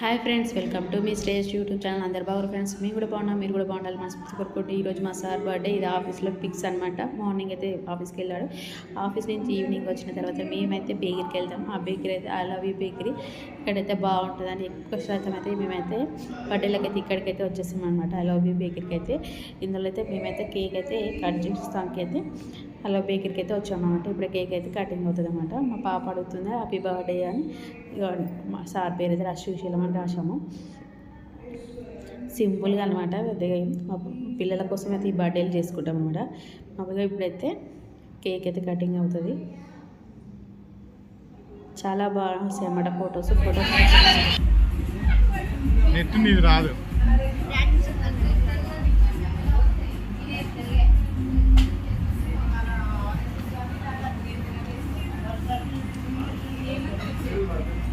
Hi friends welcome to మీ stage YouTube channel. అందరు బాగున్నారు ఫ్రెండ్స్? మేము కూడా బాగున్నాం మీరు కూడా బాగుండాలి మనస్ఫూర్తి కోరుకుంటే ఈరోజు మా సార్ బర్త్డే ఇది ఆఫీస్లో పిక్స్ అనమాట మార్నింగ్ అయితే ఆఫీస్కి వెళ్ళాడు. ఆఫీస్ నుంచి ఈవినింగ్ వచ్చిన తర్వాత మేమైతే బేకరీకి వెళ్తాం. ఆ బేకరీ అయితే ఐ లవ్ యూ బేకరీ. ఇక్కడైతే బాగుంటుందని ఎక్కువ శాతం అయితే మేమైతే బర్త్డేలకి అయితే ఇక్కడికైతే వచ్చేసాం అనమాట ఐ లవ్ యూ బేకరీకి అయితే. ఇందులో అయితే మేమైతే కేక్ అయితే కట్ చేస్తానికి అయితే అలా బేకరీకి అయితే వచ్చామన్నమాట. ఇప్పుడు కేక్ అయితే కటింగ్ అవుతుంది అనమాట మా పాప అడుగుతుంది హ్యాపీ బర్త్డే అని. మా సార్ పేరు అయితే రశ్వశీలం అని రాసాము సింపుల్గా అనమాట పెద్దగా మా పిల్లల కోసం అయితే ఈ బర్త్డేలు చేసుకుంటాం అనమాట మామూలుగా ఇప్పుడైతే కేక్ అయితే కటింగ్ అవుతుంది. చాలా బాగా వస్తాయి అన్నమాట ఫొటోస్. ఫొటోస్ నెట్ రాదు.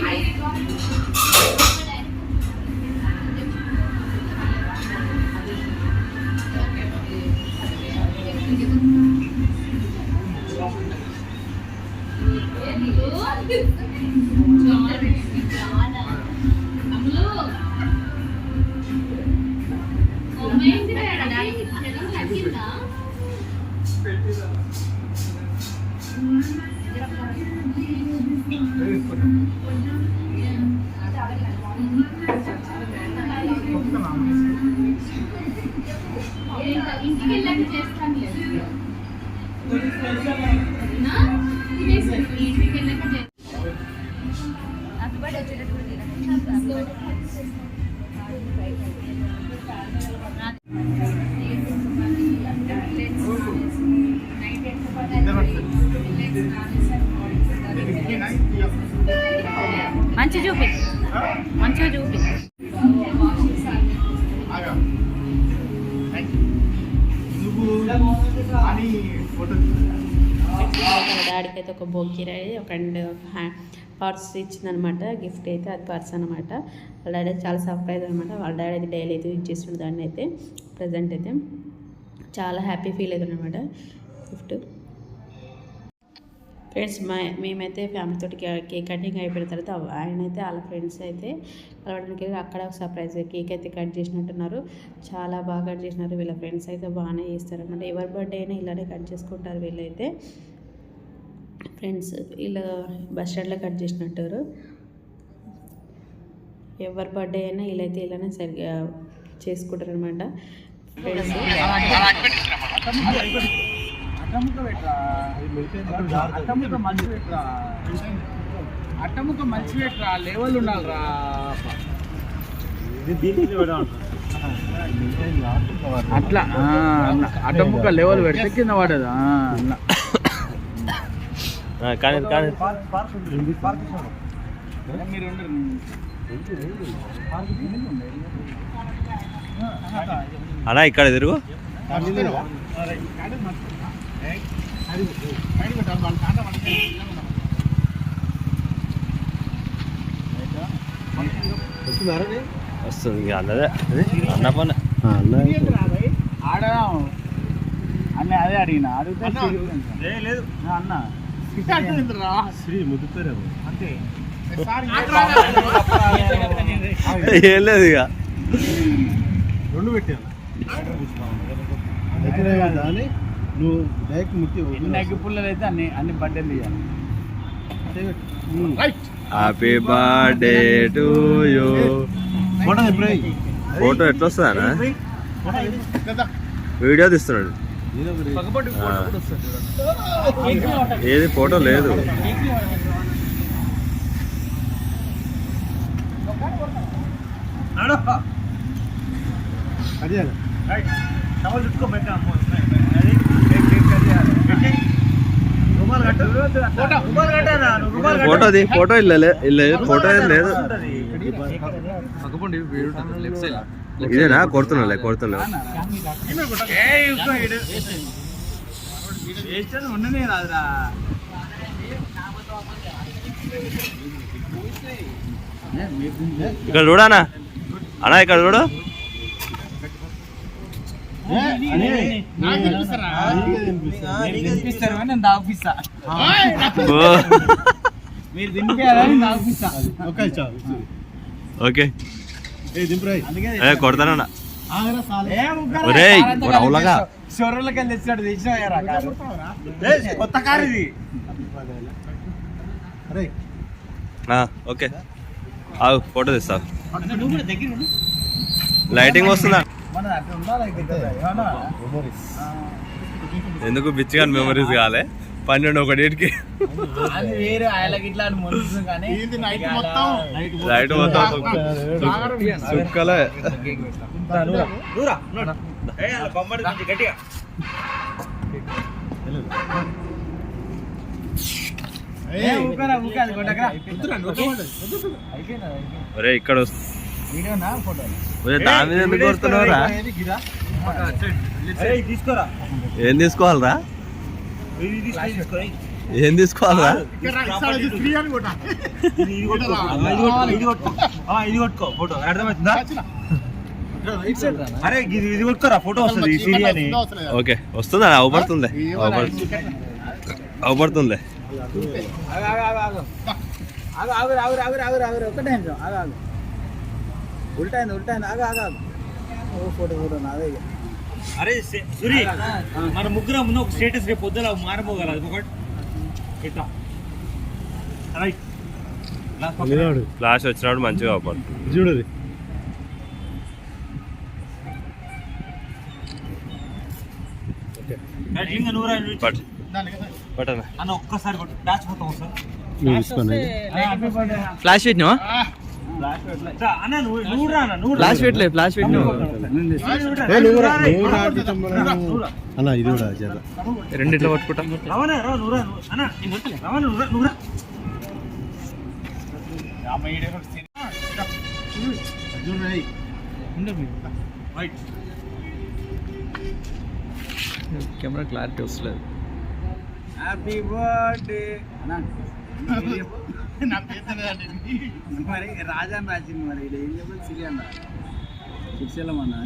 还 చూపి. మంచిగా చూపి. డాడీకి అయితే ఒక రెడీ ఒక అండ్ పర్స్ ఇచ్చిందనమాట గిఫ్ట్ అయితే అది పర్స్ అనమాట. వాళ్ళ డాడీ అయితే చాలా సర్ప్రైజ్ అనమాట. వాళ్ళ డాడీ అయితే డైలీ అయితే యూజ్ చేస్తుండే దాన్ని అయితే ప్రజెంట్ అయితే. చాలా హ్యాపీ ఫీల్ అవుతుంది అనమాట గిఫ్ట్. ఫ్రెండ్స్ మా మేమైతే ఫ్యామిలీతో కేక్ కటింగ్ అయిపోయిన తర్వాత ఆయన అయితే వాళ్ళ ఫ్రెండ్స్ అయితే కలవడానికి వెళ్ళి అక్కడ సర్ప్రైజ్ కేక్ అయితే కట్ చేసినట్టున్నారు చాలా బాగా కట్ చేసినారు వీళ్ళ ఫ్రెండ్స్ అయితే బాగానే చేస్తారనమాట ఎవరి బర్త్డే అయినా ఇలానే కట్ చేసుకుంటారు వీళ్ళైతే ఫ్రెండ్స్ వీళ్ళు బస్ స్టాండ్లో కట్ చేసినట్టారు ఎవరి బర్త్డే అయినా వీళ్ళైతే ఇలానే సరిగా చేసుకుంటారు అనమాట ఫ్రెండ్స్ అట్టముక్క పెట్టరా అట్టముక్క మంచి పెట్టరా అట్టముక్క మంచి పెట్టరా లెవెల్ ఉండాలిరా. అట్లా. అట్టముక్క లెవెల్ పెడితే కింద పడదు. కానీ కానీ. మీరు. అన్నా ఇక్కడ తిరుగు. వస్తుంది ఇక అన్నదే అన్న పని అన్న అదే అడిగిన అడిగితే లేదు అన్న శ్రీ ముద్దుతారేమో అంతే ఏం లేదు ఇక రెండు పెట్టాను నువ్వు డైరెక్ట్ ముట్టి ఎన్ని అయితే అన్ని అన్ని బట్టలు తీయాలి right happy birthday to you photo ఎప్పుడు ఫోటో ఎట్లా వస్తుందా వీడియో తీస్తున్నాడు. ఏది ఫోటో లేదు. అదే రైట్ టవల్ చుట్టుకో పెట్టా రుమాలు కట్టు ఫోటో. ఫోటోది ఫోటో ఇల్లే ఇల్లే ఫోటో ఏం లేదు. ఇదేనా? కొడుతున్నా కొడుతున్నా ఇక్కడ చూడానా? అన్నా ఇక్కడ చూడు. ఓకే చాలు ఓకే. ఏ దింపురాయి ఏ. కొడతానన్నా అవులగా. వెళ్ళి తెచ్చినా కారు కొత్త కార్ ఇది. అరే. ఆ, ఓకే. ఫోటో తీస్తా. లైటింగ్ వస్తుందా? ఎందుకు బిచ్చిగా మెమరీస్ కాలే? పన్నెండు ఒకటికి నైట్ మొత్తం? ఒరే ఇక్కడ వస్తు- వీడియోనా ఫోటో ఒరే దాని మీద ఎందుకు కొడుతున్నావురా తీసుకోరా ఏం తీసుకోవాలరా ఏం తీసుకోవాలరా ఇది ఫ్రీ అని కొట్టా ఇది కొట్టుకో ఇది కొట్టుకో ఇది కొట్టుకో ఫోటో అర్థమవుతుందా అరే ఇది ఇది కొట్టుకోరా ఫోటో వస్తుంది ఈ సిరి అని ఓకే వస్తుందా అవపడుతుంది అవపడుతుంది ఆగు, ఆగు, ఆగు, ఆగు. ఆగు, ఆగు, ఆగు, ఆగు, ఆగు, ఆగు, ఒక్కటే నిమిషం, ఆగు, ఆగు. ఉల్టా అయింది ఉల్టా అయింది ఆగు ఆగు ఓ ఫోటో ఫోటో నాదే. అరే సురి మన ముగ్గురం ఒక స్టేటస్ రేపు పొద్దున మారిపోగల ఒకటి ఇట్లా రైట్ ఫ్లాష్ వచ్చినప్పుడు మంచిగా అవపడుతుంది చూడు పట్ పట్టనా అన్న ఒక్కసారి ఫ్లాష్ పెట్టినావా ఫ్లాష్ పెట్టలే ఫ్లాష్. అన్న ఇది కూడా పట్టుకుంటాం. రైట్ కెమెరా క్లారిటీ వస్తలేదు. Happy birthday. మరి రాజా రాసింది మరి ఏం చెప్పాలి? సిరి అన్న. శిక్షలమన్నా